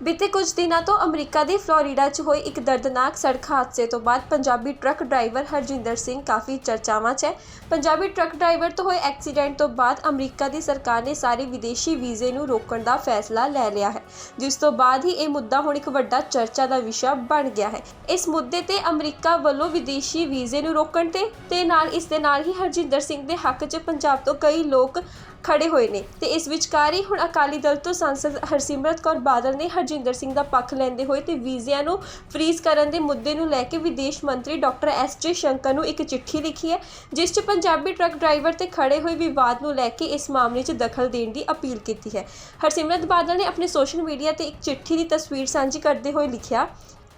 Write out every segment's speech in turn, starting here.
ਬੀਤੇ ਕੁਝ ਦਿਨਾਂ ਤੋਂ ਅਮਰੀਕਾ ਦੇ ਫਲੋਰੀਡਾ 'ਚ ਹੋਏ ਇੱਕ ਦਰਦਨਾਕ ਸੜਕ ਹਾਦਸੇ ਤੋਂ ਬਾਅਦ ਪੰਜਾਬੀ ਟਰੱਕ ਡਰਾਈਵਰ ਹਰਜਿੰਦਰ ਸਿੰਘ ਕਾਫੀ ਚਰਚਾਵਾਂ 'ਚ ਹੈ। ਪੰਜਾਬੀ ਟਰੱਕ ਡਰਾਈਵਰ ਤੋਂ ਹੋਏ ਐਕਸੀਡੈਂਟ ਤੋਂ ਬਾਅਦ ਅਮਰੀਕਾ ਦੀ ਸਰਕਾਰ ਨੇ ਸਾਰੇ ਵਿਦੇਸ਼ੀ ਵੀਜ਼ੇ ਨੂੰ ਰੋਕਣ ਦਾ ਫੈਸਲਾ ਲੈ ਲਿਆ ਹੈ। ਜਿਸ ਤੋਂ ਬਾਅਦ ਹੀ ਇਹ ਮੁੱਦਾ ਹੁਣ ਇੱਕ ਵੱਡਾ ਚਰਚਾ ਦਾ ਵਿਸ਼ਾ ਬਣ ਗਿਆ ਹੈ। ਇਸ ਮੁੱਦੇ ਤੇ ਅਮਰੀਕਾ ਵੱਲੋਂ ਵਿਦੇਸ਼ੀ ਵੀਜ਼ੇ ਨੂੰ ਰੋਕਣ ਤੇ ਤੇ ਨਾਲ ਇਸ ਦੇ ਨਾਲ ਹੀ ਹਰਜਿੰਦਰ ਸਿੰਘ ਦੇ ਹੱਕ 'ਚ ਪੰਜਾਬ ਤੋਂ ਕਈ ਲੋਕ ਖੜੇ ਹੋਏ ਨੇ ਤੇ ਇਸ ਵਿਚਕਾਰ ਹੀ ਹੁਣ ਅਕਾਲੀ ਦਲ ਤੋਂ ਸੰਸਦ ਹਰਸਿਮਰਤ ਕੌਰ ਬਾਦਲ ਨੇ ਹਰਜਿੰਦਰ ਸਿੰਘ ਦਾ ਪੱਖ ਲੈਂਦੇ ਹੋਏ ਤੇ ਵੀਜ਼ਿਆਂ ਨੂੰ ਫ੍ਰੀਜ਼ ਕਰਨ ਦੇ ਮੁੱਦੇ ਨੂੰ ਲੈ ਕੇ ਵਿਦੇਸ਼ ਮੰਤਰੀ ਡਾਕਟਰ ਐਸ ਜੇ ਸ਼ੰਕਰ ਨੂੰ ਇੱਕ ਚਿੱਠੀ ਲਿਖੀ ਹੈ, ਜਿਸ 'ਚ ਪੰਜਾਬੀ ਟਰੱਕ ਡਰਾਈਵਰ ਤੇ ਖੜੇ ਹੋਏ ਵਿਵਾਦ ਨੂੰ ਲੈ ਕੇ ਇਸ ਮਾਮਲੇ 'ਚ ਦਖਲ ਦੇਣ ਦੀ ਅਪੀਲ ਕੀਤੀ ਹੈ। ਹਰਸਿਮਰਤ ਬਾਦਲ ਨੇ ਆਪਣੇ ਸੋਸ਼ਲ ਮੀਡੀਆ ਤੇ ਇੱਕ ਚਿੱਠੀ ਦੀ ਤਸਵੀਰ ਸਾਂਝੀ ਕਰਦੇ ਹੋਏ ਲਿਖਿਆ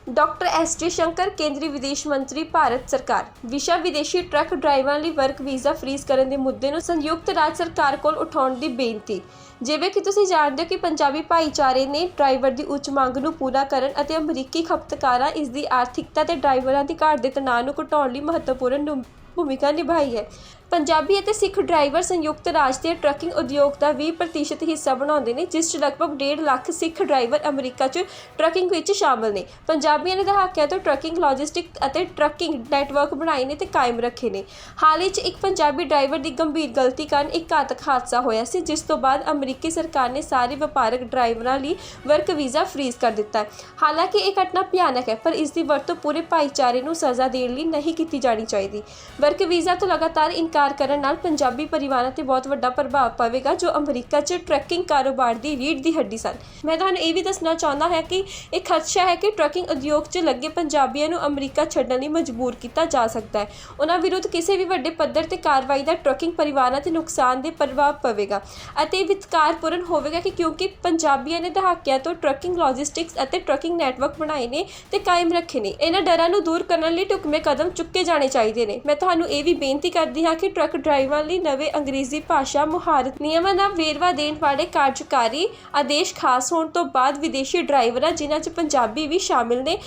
ਡਾਕਟਰ ਐਸ ਜੇ ਸ਼ੰਕਰ, ਕੇਂਦਰੀ ਵਿਦੇਸ਼ ਮੰਤਰੀ ਭਾਰਤ ਸਰਕਾਰ। ਵਿਸ਼ਾ ਵਿਦੇਸ਼ੀ ਟਰੱਕ ਡਰਾਈਵਰਾਂ ਲਈ ਵਰਕ ਵੀਜ਼ਾ ਫ੍ਰੀਜ਼ ਕਰਨ ਦੇ ਮੁੱਦੇ ਨੂੰ ਸੰਯੁਕਤ ਰਾਜ ਸਰਕਾਰ ਕੋਲ ਉਠਾਉਣ ਦੀ ਬੇਨਤੀ। ਜਿਵੇਂ ਕਿ ਤੁਸੀਂ ਜਾਣਦੇ ਹੋ ਕਿ ਪੰਜਾਬੀ ਭਾਈਚਾਰੇ ਨੇ ਡਰਾਈਵਰ ਦੀ ਉੱਚ ਮੰਗ ਨੂੰ ਪੂਰਾ ਕਰਨ ਅਤੇ ਅਮਰੀਕੀ ਖਪਤਕਾਰਾਂ ਇਸ ਦੀ ਆਰਥਿਕਤਾ ਤੇ ਡਰਾਈਵਰਾਂ ਦੀ ਘਾਟ ਦੇ ਤਣਾਅ ਨੂੰ ਘਟਾਉਣ ਲਈ ਮਹੱਤਵਪੂਰਨ ਭੂਮਿਕਾ ਨਿਭਾਈ ਹੈ। ਪੰਜਾਬੀ ਅਤੇ ਸਿੱਖ ਡਰਾਈਵਰ ਸੰਯੁਕਤ ਰਾਜ ਦੇ ਟਰੱਕਿੰਗ ਉਦਯੋਗ ਦਾ 20% ਹਿੱਸਾ ਬਣਾਉਂਦੇ ਨੇ, ਜਿਸ 'ਚ ਲਗਭਗ 1.5 ਲੱਖ ਸਿੱਖ ਡਰਾਈਵਰ ਅਮਰੀਕਾ 'ਚ ਟਰੱਕਿੰਗ ਵਿੱਚ ਸ਼ਾਮਲ ਨੇ। ਪੰਜਾਬੀਆਂ ਨੇ ਦਹਾਕਿਆਂ ਤੋਂ ਟਰੱਕਿੰਗ, ਲੌਜਿਸਟਿਕ ਅਤੇ ਟਰੱਕਿੰਗ ਨੈਟਵਰਕ ਬਣਾਏ ਨੇ ਤੇ ਕਾਇਮ ਰੱਖੇ ਨੇ। ਹਾਲ ਹੀ 'ਚ ਇੱਕ ਪੰਜਾਬੀ ਡਰਾਈਵਰ ਦੀ ਗੰਭੀਰ ਗਲਤੀ ਕਾਰਨ ਇੱਕ ਘਾਤਕ ਹਾਦਸਾ ਹੋਇਆ ਸੀ, ਜਿਸ ਤੋਂ ਬਾਅਦ ਅਮਰੀਕੀ ਸਰਕਾਰ ਨੇ ਸਾਰੇ ਵਪਾਰਕ ਡਰਾਈਵਰਾਂ ਲਈ ਵਰਕ ਵੀਜ਼ਾ ਫ੍ਰੀਜ਼ ਕਰ ਦਿੱਤਾ ਹੈ। ਹਾਲਾਂਕਿ ਇਹ ਘਟਨਾ ਭਿਆਨਕ ਹੈ, ਪਰ ਇਸ ਦੀ ਵਰਤੋਂ ਪੂਰੇ ਭਾਈਚਾਰੇ ਨੂੰ ਸਜ਼ਾ ਦੇਣ ਲਈ ਨਹੀਂ ਕੀਤੀ ਜਾਣੀ ਚਾਹੀਦੀ। ਵਰਕ ਵੀਜ਼ਾ ਤੋਂ ਲਗਾਤਾਰ ਇਨਕਾਰ ਕਰਨ ਨਾਲ ਪੰਜਾਬੀ ਪਰਿਵਾਰਾਂ ਤੇ ਬਹੁਤ ਵੱਡਾ ਪ੍ਰਭਾਵ ਪਵੇਗਾ, ਜੋ ਅਮਰੀਕਾ 'ਚ ਟਰੈਕਿੰਗ ਕਾਰੋਬਾਰ ਦੀ ਰੀੜ ਦੀ ਹੱਡੀ ਸਨ। ਮੈਂ ਤੁਹਾਨੂੰ ਇਹ ਵੀ ਦੱਸਣਾ ਚਾਹੁੰਦਾ ਹਾਂ ਕਿ ਇਹ ਖਦਸ਼ਾ ਹੈ ਕਿ ਟਰੈਕਿੰਗ ਉਦਯੋਗ 'ਚ ਲੱਗੇ ਪੰਜਾਬੀਆਂ ਨੂੰ ਅਮਰੀਕਾ ਛੱਡਣ ਲਈ ਮਜਬੂਰ ਕੀਤਾ ਜਾ ਸਕਦਾ ਹੈ। ਉਹਨਾਂ ਵਿਰੁੱਧ ਕਿਸੇ ਵੀ ਵੱਡੇ ਪੱਧਰ ਤੇ ਕਾਰਵਾਈ ਦਾ ਟਰੈਕਿੰਗ ਪਰਿਵਾਰਾਂ ਤੇ ਨੁਕਸਾਨ ਦੇ ਪ੍ਰਭਾਵ ਪਵੇਗਾ ਅਤੇ ਇਹ ਵਿਤਕਾਰਪੂਰਨ ਹੋਵੇਗਾ ਕਿ ਕਿਉਂਕਿ ਪੰਜਾਬੀਆਂ ਨੇ ਦਹਾਕਿਆਂ ਤੋਂ ਟਰੈਕਿੰਗ ਲੌਜਿਸਟਿਕਸ ਅਤੇ ਟਰੈਕਿੰਗ ਨੈਟਵਰਕ ਬਣਾਏ ਨੇ ਤੇ ਕਾਇਮ ਰੱਖੇ ਨੇ। ਇਹਨਾਂ ਡਰਾਂ ਨੂੰ ਦੂਰ ਕਰਨ ਲਈ ਢੁਕਵੇਂ ਕਦਮ ਚੁੱਕੇ ਜਾਣੇ ਚਾਹੀਦੇ ਨੇ। ਮੈਂ ਤੁਹਾਨੂੰ ਇਹ ਵੀ ਬੇਨਤੀ ਕਰਦੀ ਹਾਂ ਕਿ ਟਰੱਕ ਡਰਾਈਵਰਾਂ ਲਈ ਨਵੇਂ ਅੰਗਰੇਜ਼ੀ ਭਾਸ਼ਾ ਮੁਹਾਰਤ ਨਿਯਮਾਂ ਦਾ ਵੇਰਵਾ ਦੇਣ ਵਾਲੇ ਕਾਰਜਕਾਰੀ ਆਦੇਸ਼ ਖਾਸ ਹੋਣ ਤੋਂ ਬਾਅਦ ਵਿਦੇਸ਼ੀ ਡਰਾਈਵਰਾਂ, ਜਿਨ੍ਹਾਂ 'ਚ ਪੰਜਾਬੀ ਵੀ ਸ਼ਾਮਿਲ ਨੇ,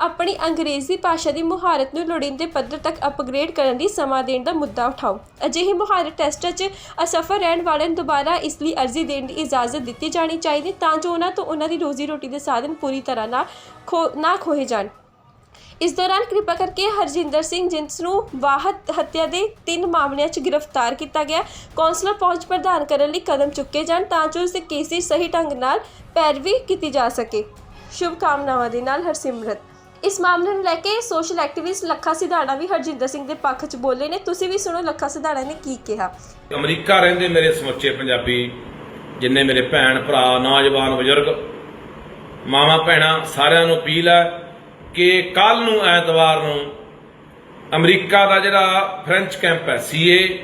ਆਪਣੀ ਅੰਗਰੇਜ਼ੀ ਭਾਸ਼ਾ ਦੀ ਮੁਹਾਰਤ ਨੂੰ ਲੋੜੀਂਦੇ ਪੱਧਰ ਤੱਕ ਅਪਗ੍ਰੇਡ ਕਰਨ ਲਈ ਸਮਾਂ ਦੇਣ ਦਾ ਮੁੱਦਾ ਉਠਾਓ। ਅਜਿਹੇ ਮੁਹਾਰਤ ਟੈਸਟਾਂ 'ਚ ਅਸਫਲ ਰਹਿਣ ਵਾਲਿਆਂ ਨੂੰ ਦੁਬਾਰਾ ਇਸ ਲਈ ਅਰਜ਼ੀ ਦੇਣ ਦੀ ਇਜਾਜ਼ਤ ਦਿੱਤੀ ਜਾਣੀ ਚਾਹੀਦੀ ਤਾਂ ਜੋ ਉਹਨਾਂ ਤੋਂ ਉਹਨਾਂ ਦੀ ਰੋਜ਼ੀ ਰੋਟੀ ਦੇ ਸਾਧਨ ਪੂਰੀ ਤਰ੍ਹਾਂ ਨਾ ਖੋ, ਨਾ ਖੋਹੇ ਜਾਣ। ਇਸ ਦੌਰਾਨ ਕਿਰਪਾ ਕਰਕੇ ਹਰਜਿੰਦਰ ਸਿੰਘ, ਜਿੰਸ ਨੂੰ ਵਾਹਤ ਹੱਤਿਆ ਦੇ ਤਿੰਨ ਮਾਮਲਿਆਂ 'ਚ ਗ੍ਰਿਫਤਾਰ ਕੀਤਾ ਗਿਆ। ਕੌਂਸਲਰ ਪਹੁੰਚ ਪ੍ਰਦਾਨ ਕਰਨ ਲਈ ਕਦਮ ਚੁੱਕੇ ਜਾਣ ਤਾਂ ਜੋ ਇਸ ਕੇਸ ਦੀ ਸਹੀ ਢੰਗ ਨਾਲ ਪੈਰਵੀ ਕੀਤੀ ਜਾ ਸਕੇ। ਸ਼ੁਭ ਕਾਮਨਾਵਾਂ ਦੇ ਨਾਲ ਹਰਸਿਮਰਤ। ਇਸ ਮਾਮਲੇ ਨੂੰ ਲੈ ਕੇ ਸੋਸ਼ਲ ਐਕਟਿਵਿਸਟ ਲੱਖਾ ਸਿਧਾਣਾ ਵੀ ਹਰਜਿੰਦਰ ਸਿੰਘ ਦੇ ਪੱਖ 'ਚ ਬੋਲੇ ਨੇ। ਤੁਸੀਂ ਵੀ ਸੁਣੋ ਲੱਖਾ ਸਿਧਾਣਾ ਨੇ ਕੀ ਕਿਹਾ। ਅਮਰੀਕਾ ਰਹਿੰਦੇ ਮੇਰੇ ਸਮੁੱਚੇ ਪੰਜਾਬੀ, ਜਿੰਨੇ ਮੇਰੇ ਭੈਣ, ਭਰਾ, ਨੌਜਵਾਨ, ਬਜ਼ੁਰਗ, ਮਾਵਾਂ, ਭੈਣਾਂ, ਸਾਰਿਆਂ ਨੂੰ ਅਪੀਲ ਹੈ ਕਿ ਕੱਲ ਨੂੰ ਐਤਵਾਰ ਨੂੰ ਅਮਰੀਕਾ ਦਾ ਜਿਹੜਾ ਫ੍ਰੈਂਚ ਕੈਂਪ ਹੈ, ਸੀਏ,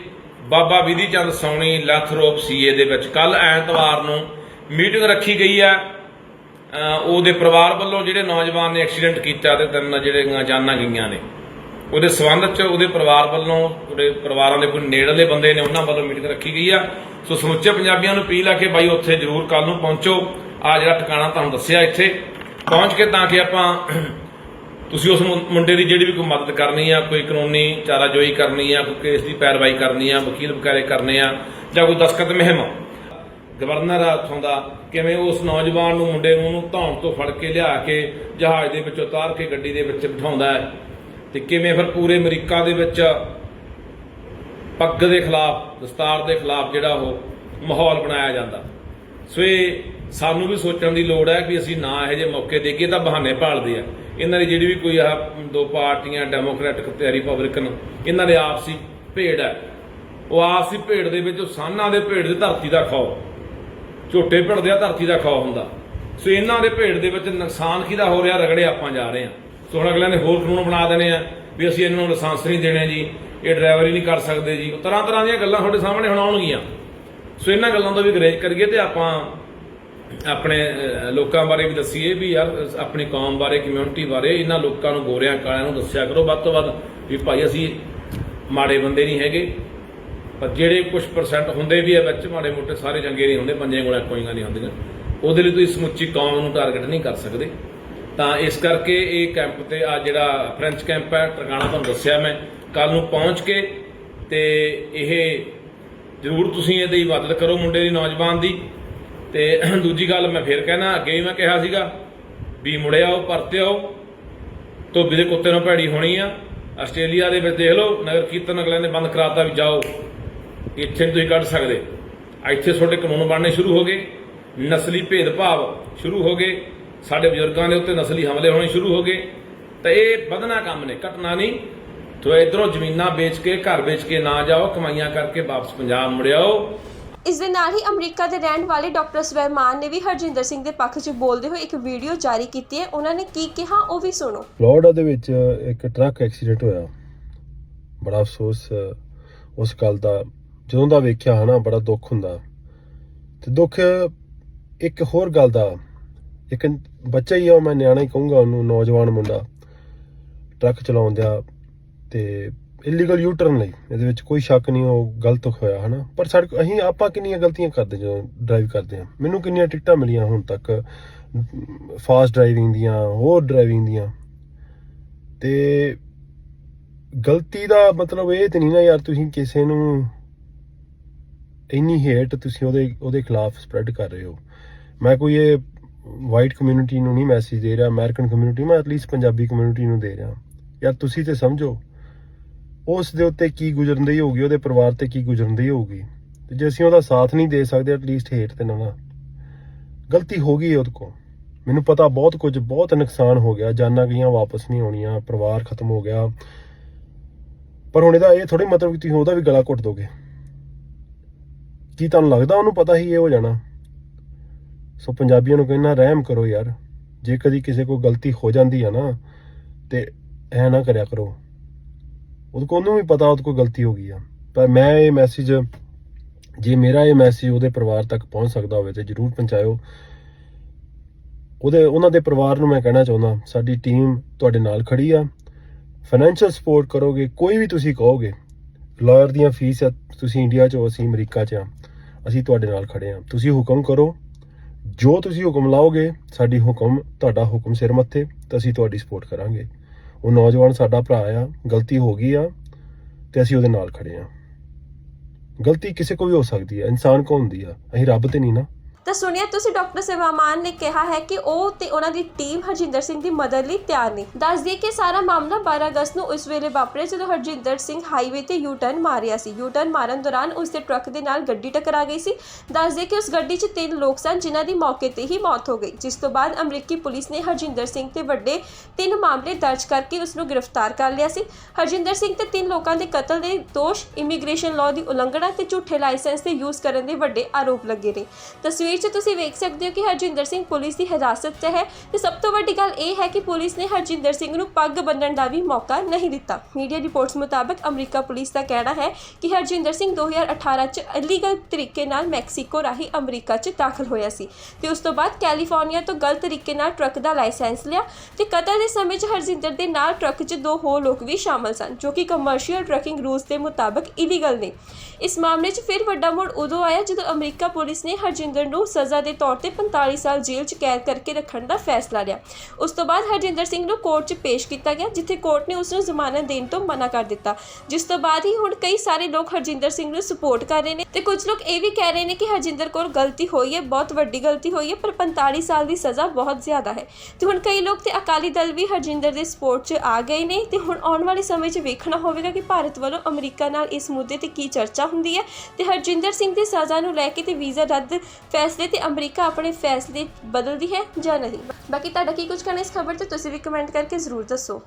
ਬਾਬਾ ਵਿਧੀ ਚੰਦ ਸੌਣੀ ਲੈਥਰੋਪ ਸੀਏ ਦੇ ਵਿੱਚ ਕੱਲ ਐਤਵਾਰ ਨੂੰ ਮੀਟਿੰਗ ਰੱਖੀ ਗਈ ਹੈ। ਉਹਦੇ ਪਰਿਵਾਰ ਵੱਲੋਂ ਜਿਹੜੇ ਨੌਜਵਾਨ ਨੇ ਐਕਸੀਡੈਂਟ ਕੀਤਾ ਤੇ ਤਿੰਨ ਜਿਹੜੀਆਂ ਜਾਨਾਂ ਗਈਆਂ ਨੇ, ਉਹਦੇ ਸਬੰਧ ਚ ਉਹਦੇ ਪਰਿਵਾਰ ਵੱਲੋਂ, ਉਹਦੇ ਪਰਿਵਾਰਾਂ ਦੇ ਕੋਈ ਨੇੜਲੇ ਬੰਦੇ ਨੇ ਉਹਨਾਂ ਵੱਲੋਂ ਮੀਟਿੰਗ ਰੱਖੀ ਗਈ ਆ। ਸੋ ਸਮੁੱਚੇ ਪੰਜਾਬੀਆਂ ਨੂੰ ਅਪੀਲ ਆ ਕਿ ਬਾਈ ਉੱਥੇ ਜ਼ਰੂਰ ਕੱਲ ਨੂੰ ਪਹੁੰਚੋ। ਆ ਜਿਹੜਾ ਟਿਕਾਣਾ ਤੁਹਾਨੂੰ ਦੱਸਿਆ ਇੱਥੇ, ਪਹੁੰਚ ਕੇ ਤਾਂ ਕਿ ਆਪਾਂ ਤੁਸੀਂ ਉਸ ਮੁੰਡੇ ਦੀ ਜਿਹੜੀ ਵੀ ਕੋਈ ਮਦਦ ਕਰਨੀ ਆ, ਕੋਈ ਕਾਨੂੰਨੀ ਚਾਰਾਜੋਈ ਕਰਨੀ ਆ, ਕੋਈ ਕੇਸ ਦੀ ਪੈਰਵਾਈ ਕਰਨੀ ਆ, ਵਕੀਲ ਵਕਾਰੇ ਕਰਨੇ ਆ, ਜਾਂ ਕੋਈ ਦਸਖਤ ਮਹਿਮ, ਗਵਰਨਰ ਆ ਉੱਥੋਂ ਦਾ ਕਿਵੇਂ ਉਸ ਨੌਜਵਾਨ ਨੂੰ, ਮੁੰਡੇ ਨੂੰ, ਉਹਨੂੰ ਧੌਣ ਤੋਂ ਫੜ ਕੇ ਲਿਆ ਕੇ ਜਹਾਜ਼ ਦੇ ਵਿੱਚ ਉਤਾਰ ਕੇ ਗੱਡੀ ਦੇ ਵਿੱਚ ਬਿਠਾਉਂਦਾ ਹੈ? ਤੇ ਕਿਵੇਂ ਫਿਰ ਪੂਰੇ ਅਮਰੀਕਾ ਦੇ ਵਿੱਚ ਪੱਗ ਦੇ ਖਿਲਾਫ, ਦਸਤਾਰ ਦੇ ਖਿਲਾਫ ਜਿਹੜਾ ਉਹ ਮਾਹੌਲ ਬਣਾਇਆ ਜਾਂਦਾ? ਸੋ ਇਹ ਸਾਨੂੰ ਵੀ ਸੋਚਣ ਦੀ ਲੋੜ ਹੈ ਵੀ ਅਸੀਂ ਨਾ ਇਹੋ ਜਿਹੇ ਮੌਕੇ ਦੇਖੀਏ ਤਾਂ ਬਹਾਨੇ ਭਾਲਦੇ ਆ। ਇਹਨਾਂ ਦੀ ਜਿਹੜੀ ਵੀ ਕੋਈ ਆ ਦੋ ਪਾਰਟੀਆਂ ਡੈਮੋਕ੍ਰੈਟਿਕ ਤੇ ਰਿਪਬਲਿਕਨ ਇਹਨਾਂ ਦੇ ਆਪਸੀ ਭੇੜ ਹੈ। ਉਹ ਆਪਸੀ ਭੇੜ ਦੇ ਵਿੱਚ ਸਾਨਾਂ ਦੇ ਭੇੜ ਦੇ ਧਰਤੀ ਦਾ ਖਾਓ। ਝੋਟੇ ਭਿੜਦੇ ਆ, ਧਰਤੀ ਦਾ ਖੌਫ ਹੁੰਦਾ। ਸੋ ਇਹਨਾਂ ਦੇ ਭੇਡ ਦੇ ਵਿੱਚ ਨੁਕਸਾਨ ਕਿਹਦਾ ਹੋ ਰਿਹਾ? ਰਗੜੇ ਆਪਾਂ ਜਾ ਰਹੇ ਆ ਸੋ ਹੁਣ ਅਗਲਿਆਂ ਨੇ ਹੋਰ ਕਾਨੂੰਨ ਬਣਾ ਦੇਣੇ ਆ ਵੀ ਅਸੀਂ ਇਹਨਾਂ ਨੂੰ ਲਾਇਸੈਂਸ ਨਹੀਂ ਦੇਣੇ ਜੀ। ਇਹ ਡਰਾਈਵਰੀ ਨਹੀਂ ਕਰ ਸਕਦੇ ਜੀ। ਤਰ੍ਹਾਂ ਤਰ੍ਹਾਂ ਦੀਆਂ ਗੱਲਾਂ ਤੁਹਾਡੇ ਸਾਹਮਣੇ ਹੁਣ ਆਉਣਗੀਆਂ। ਸੋ ਇਹਨਾਂ ਗੱਲਾਂ ਦਾ ਵੀ ਗਰੇਜ ਕਰੀਏ ਤੇ ਆਪਾਂ ਆਪਣੇ ਲੋਕਾਂ ਬਾਰੇ ਵੀ ਦੱਸੀਏ ਵੀ ਯਾਰ ਆਪਣੀ ਕੌਮ ਬਾਰੇ ਕਮਿਊਨਿਟੀ ਬਾਰੇ, ਇਹਨਾਂ ਲੋਕਾਂ ਨੂੰ, ਗੋਰਿਆਂ ਕਾਲਿਆਂ ਨੂੰ ਦੱਸਿਆ ਕਰੋ ਵੱਧ ਤੋਂ ਵੱਧ ਵੀ ਭਾਈ ਅਸੀਂ ਮਾੜੇ ਬੰਦੇ ਨਹੀਂ ਹੈਗੇ। ਪਰ ਜਿਹੜੇ ਕੁਝ ਪਰਸੈਂਟ ਹੁੰਦੇ ਵੀ ਆ ਵਿੱਚ, ਮਾੜੇ ਮੋਟੇ ਸਾਰੇ ਚੰਗੇ ਨਹੀਂ ਹੁੰਦੇ, ਪੰਜੇ ਕੋਲ ਕੋਈਆਂ ਨਹੀਂ ਹੁੰਦੀਆਂ। ਉਹਦੇ ਲਈ ਤੁਸੀਂ ਸਮੁੱਚੀ ਕੌਮ ਨੂੰ ਟਾਰਗੇਟ ਨਹੀਂ ਕਰ ਸਕਦੇ। ਤਾਂ ਇਸ ਕਰਕੇ ਇਹ ਕੈਂਪ ਤੇ ਆ ਜਿਹੜਾ ਫ੍ਰੈਂਚ ਕੈਂਪ ਹੈ ਟਰਗਾਣਾ ਤੁਹਾਨੂੰ ਦੱਸਿਆ ਮੈਂ। ਕੱਲ ਨੂੰ ਪਹੁੰਚ ਕੇ ਤੇ ਇਹ ਜ਼ਰੂਰ ਤੁਸੀਂ ਇਹਦੀ ਮਦਦ ਕਰੋ ਮੁੰਡੇ ਦੀ, ਨੌਜਵਾਨ ਦੀ। ਤੇ ਦੂਜੀ ਗੱਲ ਮੈਂ ਫੇਰ ਕਹਿਣਾ, ਅੱਗੇ ਵੀ ਮੈਂ ਕਿਹਾ ਸੀਗਾ ਵੀ ਮੁੜਿਆ ਉਹ ਪਰਤੇ ਆਓ, ਧੋਬੀ ਦੇ ਕੁੱਤੇ ਨੂੰ ਭੈੜੀ ਹੋਣੀ ਆ। ਆਸਟ੍ਰੇਲੀਆ ਦੇ ਵਿੱਚ ਦੇਖ ਲਓ, ਨਗਰ ਕੀਰਤਨ ਅਗਲਿਆਂ ਨੇ ਬੰਦ ਕਰਾਤਾ ਵੀ ਜਾਓ, ਇੱਥੇ ਨੀ ਤੁਸੀਂ ਕੱਢ ਸਕਦੇ। ਇੱਥੇ ਤੁਹਾਡੇ ਕਾਨੂੰਨ ਬਣਨੇ ਸ਼ੁਰੂ ਹੋ ਗਏ, ਨਸਲੀ ਭੇਦਭਾਵ ਸ਼ੁਰੂ ਹੋ ਗਏ, ਸਾਡੇ ਬਜ਼ੁਰਗਾਂ ਦੇ ਉੱਤੇ ਨਸਲੀ ਹਮਲੇ ਹੋਣੇ ਸ਼ੁਰੂ ਹੋ ਗਏ। ਤਾਂ ਇਹ ਵਧਣਾ ਕੰਮ ਨੇ ਘਟਨਾ ਨਹੀਂ। ਤੋ ਇਧਰੋਂ ਜ਼ਮੀਨਾਂ ਵੇਚ ਕੇ, ਘਰ ਵੇਚ ਕੇ ਨਾ ਜਾਓ, ਕਮਾਈਆਂ ਕਰਕੇ ਵਾਪਸ ਪੰਜਾਬ ਮੁੜਿਆਓ ਇਸ ਦੇ ਨਾਲ ਹੀ ਅਮਰੀਕਾ ਦੇ ਰਹਿਣ ਵਾਲੇ ਡਾਕਟਰ ਸਵੈਮਾਨ ਨੇ ਵੀ ਹਰਜਿੰਦਰ ਸਿੰਘ ਦੇ ਪੱਖ 'ਚ ਬੋਲਦੇ ਹੋਏ ਇੱਕ ਵੀਡੀਓ ਜਾਰੀ ਕੀਤੀ ਹੈ। ਉਹਨਾਂ ਨੇ ਕੀ ਕਿਹਾ ਉਹ ਵੀ ਸੁਣੋ। ਫਲੋਰੀਡਾ ਦੇ ਵਿੱਚ ਇੱਕ ਟਰੱਕ ਐਕਸੀਡੈਂਟ ਹੋਇਆ। ਬੜਾ ਅਫਸੋਸ, ਉਸ ਗੱਲ ਦਾ। ਜਦੋਂ ਦਾ ਵੇਖਿਆ ਹਨਾ, ਬੜਾ ਦੁੱਖ ਹੁੰਦਾ। ਤੇ ਦੁੱਖ ਇੱਕ ਹੋਰ ਗੱਲ ਦਾ। ਇੱਕ ਬੱਚਾ ਹੀ ਆ ਮੈਂ ਨਿਆਣਾ ਹੀ ਕਹੂੰਗਾ ਉਹਨੂੰ, ਨੌਜਵਾਨ ਮੁੰਡਾ। ਟਰੱਕ ਚਲਾਉਂਦਿਆ ਤੇ ਇਲੀਗਲ ਯੂ ਟਰਨ ਲਈ। ਇਹਦੇ ਵਿੱਚ ਕੋਈ ਸ਼ੱਕ ਨਹੀਂ, ਉਹ ਗਲਤ ਹੋਇਆ, ਹਨਾ? ਪਰ ਸਾਡੇ ਅਸੀਂ ਆਪਾਂ ਕਿੰਨੀਆਂ ਗਲਤੀਆਂ ਕਰਦੇ ਜਦੋਂ ਡਰਾਈਵ ਕਰਦੇ ਹਾਂ। ਮੈਨੂੰ ਕਿੰਨੀਆਂ ਟਿਕਟਾਂ ਮਿਲੀਆਂ ਹੁਣ ਤੱਕ। ਫਾਸਟ ਡਰਾਈਵਿੰਗ ਦੀਆਂ, ਹੋਰ ਡਰਾਈਵਿੰਗ ਦੀਆਂ। ਤੇ ਗਲਤੀ ਦਾ ਮਤਲਬ ਇਹ ਤੇ ਨਹੀਂ ਨਾ ਯਾਰ, ਤੁਸੀਂ ਕਿਸੇ ਨੂੰ ਇੰਨੀ ਹੇਟ ਤੁਸੀਂ ਉਹਦੇ ਉਹਦੇ ਖਿਲਾਫ ਸਪਰੈਡ ਕਰ ਰਹੇ ਹੋ। ਮੈਂ ਕੋਈ ਇਹ ਵਾਈਟ ਕਮਿਊਨਿਟੀ ਨੂੰ ਨਹੀਂ ਮੈਸੇਜ ਦੇ ਰਿਹਾ ਅਮਰੀਕਨ ਕਮਿਊਨਿਟੀ ਮੈਂ ਐਟਲੀਸਟ ਪੰਜਾਬੀ ਕਮਿਊਨਿਟੀ ਨੂੰ ਦੇ ਰਿਹਾ। ਯਾਰ ਤੁਸੀਂ ਤੇ ਸਮਝੋ। ਉਸ ਦੇ ਉੱਤੇ ਕੀ ਗੁਜ਼ਰਦੀ ਹੋਊਗੀ, ਉਹਦੇ ਪਰਿਵਾਰ ਤੇ ਕੀ ਗੁਜ਼ਰਦੀ ਹੋਊਗੀ। ਤੇ ਜੇ ਅਸੀਂ ਉਹਦਾ ਸਾਥ ਨਹੀਂ ਦੇ ਸਕਦੇ ਐਟਲੀਸਟ ਹੇਟ ਤੇ ਨਾ। ਗਲਤੀ ਹੋ ਗਈ ਉਹਦੇ ਕੋਲ। ਮੈਨੂੰ ਪਤਾ ਬਹੁਤ ਕੁਝ, ਬਹੁਤ ਨੁਕਸਾਨ ਹੋ ਗਿਆ। ਜਾਨਾਂ ਗਈਆਂ, ਵਾਪਸ ਨਹੀਂ ਆਉਣੀਆਂ ਪਰਿਵਾਰ ਖਤਮ ਹੋ ਗਿਆ। ਪਰ ਹੁਣ ਇਹਦਾ ਇਹ ਥੋੜੀ ਮਤਲਬ ਕਿ ਤੁਸੀਂ ਉਹਦਾ ਵੀ ਗਲਾ ਘੁੱਟ ਦੋਗੇ। ਕੀ ਤੁਹਾਨੂੰ ਲੱਗਦਾ ਉਹਨੂੰ ਪਤਾ ਹੀ ਇਹ ਹੋ ਜਾਣਾ? ਸੋ ਪੰਜਾਬੀਆਂ ਨੂੰ ਕਹਿੰਦਾ, ਰਹਿਮ ਕਰੋ ਯਾਰ। ਜੇ ਕਦੀ ਕਿਸੇ ਕੋਲ ਗਲਤੀ ਹੋ ਜਾਂਦੀ ਆ ਨਾ, ਤੇ ਐ ਨਾ ਕਰਿਆ ਕਰੋ। ਉਹਦੇ ਕੋਲ ਉਹਨੂੰ ਵੀ ਪਤਾ ਉਹਦੇ ਕੋਲ ਗਲਤੀ ਹੋ ਗਈ ਆ। ਪਰ ਮੈਂ ਇਹ ਮੈਸੇਜ ਜੇ ਮੇਰਾ ਇਹ ਮੈਸੇਜ ਉਹਦੇ ਪਰਿਵਾਰ ਤੱਕ ਪਹੁੰਚ ਸਕਦਾ ਹੋਵੇ ਤੇ ਜਰੂਰ ਪਹੁੰਚਾਇਓ। ਉਹਦੇ, ਉਹਨਾਂ ਦੇ ਪਰਿਵਾਰ ਨੂੰ ਮੈਂ ਕਹਿਣਾ ਚਾਹੁੰਦਾ, ਸਾਡੀ ਟੀਮ ਤੁਹਾਡੇ ਨਾਲ ਖੜੀ ਆ। ਫਾਈਨੈਂਸ਼ੀਅਲ ਸਪੋਰਟ ਕਰੋਗੇ, ਕੋਈ ਵੀ ਤੁਸੀਂ ਕਹੋਗੇ ਲਾਇਰ ਦੀਆਂ ਫੀਸ ਆ, ਤੁਸੀਂ ਇੰਡੀਆ 'ਚ ਹੋ ਅਸੀਂ ਅਮਰੀਕਾ 'ਚ ਆ, ਅਸੀਂ ਤੁਹਾਡੇ ਨਾਲ ਖੜੇ ਆ। ਤੁਸੀਂ ਹੁਕਮ ਕਰੋ, ਜੋ ਤੁਸੀਂ ਹੁਕਮ ਲਾਓਗੇ, ਸਾਡੀ ਹੁਕਮ, ਤੁਹਾਡਾ ਹੁਕਮ ਸਿਰ ਮੱਥੇ, ਤਾਂ ਅਸੀਂ ਤੁਹਾਡੀ ਸਪੋਰਟ ਕਰਾਂਗੇ। ਉਹ ਨੌਜਵਾਨ ਸਾਡਾ ਭਰਾ ਆ, ਗਲਤੀ ਹੋ ਗਈ ਆ ਤੇ ਅਸੀਂ ਉਹਦੇ ਨਾਲ ਖੜੇ ਆ। ਗਲਤੀ ਕਿਸੇ ਕੋ ਵੀ ਹੋ ਸਕਦੀ ਆ, ਇਨਸਾਨ ਕੋ ਹੁੰਦੀ ਆ, ਅਸੀਂ ਰੱਬ ਤੇ ਨਹੀਂ ਨਾ। ਤਾਂ ਸੁਣਿਆ ਤੁਸੀਂ ਡਾਕਟਰ ਸੇਵਾਮਾਨ ਨੇ ਕਿਹਾ ਹੈ ਕਿ ਉਹ ਤੇ ਉਹਨਾਂ ਦੀ ਟੀਮ ਹਰਜਿੰਦਰ ਸਿੰਘ ਦੀ ਮਦਦ ਲਈ ਤਿਆਰ ਨੇ। ਦੱਸ ਦਈਏ ਕਿ ਸਾਰਾ ਮਾਮਲਾ 12 ਅਗਸਤ ਨੂੰ ਉਸ ਵੇਲੇ ਵਾਪਰਿਆ ਜਦੋਂ ਹਰਜਿੰਦਰ ਸਿੰਘ ਹਾਈਵੇ ਤੇ ਯੂ ਟਰਨ ਮਾਰਿਆ ਸੀ। ਯੂ ਟਰਨ ਮਾਰਨ ਦੌਰਾਨ ਉਸ ਦੇ ਟਰੱਕ ਦੇ ਨਾਲ ਗੱਡੀ ਟਕਰਾ ਗਈ ਸੀ। ਦੱਸ ਦਈਏ ਕਿ ਉਸ ਗੱਡੀ 'ਚ ਤਿੰਨ ਲੋਕ ਸਨ ਜਿਨ੍ਹਾਂ ਦੀ ਮੌਕੇ ਤੇ ਹੀ ਮੌਤ ਹੋ ਗਈ। ਜਿਸ ਤੋਂ ਬਾਅਦ ਅਮਰੀਕੀ ਪੁਲਿਸ ਨੇ ਹਰਜਿੰਦਰ ਸਿੰਘ ਤੇ ਵੱਡੇ ਤਿੰਨ ਮਾਮਲੇ ਦਰਜ ਕਰਕੇ ਉਸ ਨੂੰ ਗ੍ਰਿਫਤਾਰ ਕਰ ਲਿਆ ਸੀ। ਹਰਜਿੰਦਰ ਸਿੰਘ ਤੇ ਤਿੰਨ ਲੋਕਾਂ ਦੇ ਕਤਲ ਦੇ ਦੋਸ਼, ਇਮੀਗ੍ਰੇਸ਼ਨ ਲਾਅ ਦੀ ਉਲੰਘਣਾ ਤੇ ਝੂਠੇ ਲਾਇਸੈਂਸ ਦੇ ਯੂਜ਼ ਕਰਨ ਦੇ ਵੱਡੇ ਆਰੋਪ ਲੱਗੇ ਨੇ। ਤਸਵੀਰ 'ਚ ਤੁਸੀਂ ਵੇਖ ਸਕਦੇ ਹੋ ਕਿ ਹਰਜਿੰਦਰ ਸਿੰਘ ਪੁਲਿਸ ਦੀ ਹਿਰਾਸਤ 'ਚ ਹੈ ਤੇ ਸਭ ਤੋਂ ਵੱਡੀ ਗੱਲ ਇਹ ਹੈ ਕਿ ਪੁਲਿਸ ਨੇ ਹਰਜਿੰਦਰ ਸਿੰਘ ਨੂੰ ਪੱਗ ਬੰਨਣ ਦਾ ਵੀ ਮੌਕਾ ਨਹੀਂ ਦਿੱਤਾ। ਮੀਡੀਆ ਰਿਪੋਰਟਸ ਮੁਤਾਬਕ ਅਮਰੀਕਾ ਪੁਲਿਸ ਦਾ ਕਹਿਣਾ ਹੈ ਕਿ ਹਰਜਿੰਦਰ ਸਿੰਘ 2018 'ਚ ਇਲੀਗਲ ਤਰੀਕੇ ਨਾਲ ਮੈਕਸੀਕੋ ਰਾਹੀਂ ਅਮਰੀਕਾ 'ਚ ਦਾਖਲ ਹੋਇਆ ਸੀ ਤੇ ਉਸ ਤੋਂ ਬਾਅਦ ਕੈਲੀਫੋਰਨੀਆ ਤੋਂ ਗਲਤ ਤਰੀਕੇ ਨਾਲ ਟਰੱਕ ਦਾ ਲਾਇਸੈਂਸ ਲਿਆ ਤੇ ਕਤਲ ਦੇ ਸਮੇਂ 'ਚ ਹਰਜਿੰਦਰ ਦੇ ਨਾਲ ਟਰੱਕ 'ਚ ਦੋ ਹੋਰ ਲੋਕ ਵੀ ਸ਼ਾਮਲ ਸਨ, ਜੋ ਕਿ ਕਮਰਸ਼ੀਅਲ ਟਰੱਕਿੰਗ ਰੂਲਸ ਦੇ ਮੁਤਾਬਕ ਇਲੀਗਲ ਨੇ। ਇਸ ਮਾਮਲੇ 'ਚ ਫਿਰ ਵੱਡਾ ਮੋੜ ਉਦੋਂ ਆਇਆ ਜਦੋਂ ਅਮਰੀਕਾ ਪੁਲਿਸ ਨੇ ਹਰਜਿੰਦਰ ਨੂੰ ਸਜ਼ਾ ਦੇ ਤੌਰ ਤੇ 45 ਸਾਲ ਜੇਲ੍ਹ 'ਚ ਕੈਦ ਕਰਕੇ ਰੱਖਣ ਦਾ ਫੈਸਲਾ ਲਿਆ। ਉਸ ਤੋਂ ਬਾਅਦ ਹਰਜਿੰਦਰ ਸਿੰਘ ਨੂੰ ਕੋਰਟ 'ਚ ਪੇਸ਼ ਕੀਤਾ ਗਿਆ, ਜਿੱਥੇ ਕੋਰਟ ਨੇ ਉਸ ਨੂੰ ਜ਼ਮਾਨਤ ਦੇਣ ਤੋਂ ਮਨਾ ਕਰ ਦਿੱਤਾ। ਜਿਸ ਤੋਂ ਬਾਅਦ ਹੀ ਹੁਣ ਕਈ ਸਾਰੇ ਲੋਕ ਹਰਜਿੰਦਰ ਸਿੰਘ ਨੂੰ ਸਪੋਰਟ ਕਰ ਰਹੇ ਨੇ ਤੇ ਕੁਝ ਲੋਕ ਇਹ ਵੀ ਕਹਿ ਰਹੇ ਨੇ ਕਿ ਹਰਜਿੰਦਰ ਕੋਲ ਗਲਤੀ ਹੋਈ ਹੈ, ਬਹੁਤ ਵੱਡੀ ਗਲਤੀ ਹੋਈ ਹੈ, ਪਰ 45 ਸਾਲ ਦੀ ਸਜ਼ਾ ਬਹੁਤ ਜ਼ਿਆਦਾ ਹੈ। ਤੇ ਹੁਣ ਕਈ ਲੋਕ ਤੇ ਅਕਾਲੀ ਦਲ ਵੀ ਹਰਜਿੰਦਰ ਦੇ ਸਪੋਰਟ 'ਚ ਆ ਗਏ ਨੇ ਤੇ ਹੁਣ ਆਉਣ ਵਾਲੇ ਸਮੇਂ 'ਚ ਵੇਖਣਾ ਹੋਵੇਗਾ ਕਿ ਭਾਰਤ ਵੱਲੋਂ ਅਮਰੀਕਾ ਨਾਲ ਇਸ ਮੁੱਦੇ ਤੇ ਕੀ ਚਰਚਾ ਹੁੰਦੀ ਹੈ ਤੇ ਹਰਜਿੰਦਰ ਸਿੰਘ ਦੀ ਸਜ਼ਾ ਨੂੰ ਲੈ ਕੇ ਤੇ ਵੀਜ਼ਾ ਰੱਦ ਫੈਸਲਾ ਫੈਸਲੇ ਤੇ ਅਮਰੀਕਾ ਆਪਣੇ ਫੈਸਲੇ ਬਦਲਦੀ ਹੈ ਜਾਂ ਨਹੀਂ। ਬਾਕੀ ਤੁਹਾਡਾ ਕੀ ਕੁਝ ਕਹਿਣਾ ਇਸ ਖਬਰ ਤੇ ਤੁਸੀਂ ਵੀ ਕਮੈਂਟ ਕਰਕੇ ਜ਼ਰੂਰ ਦੱਸੋ।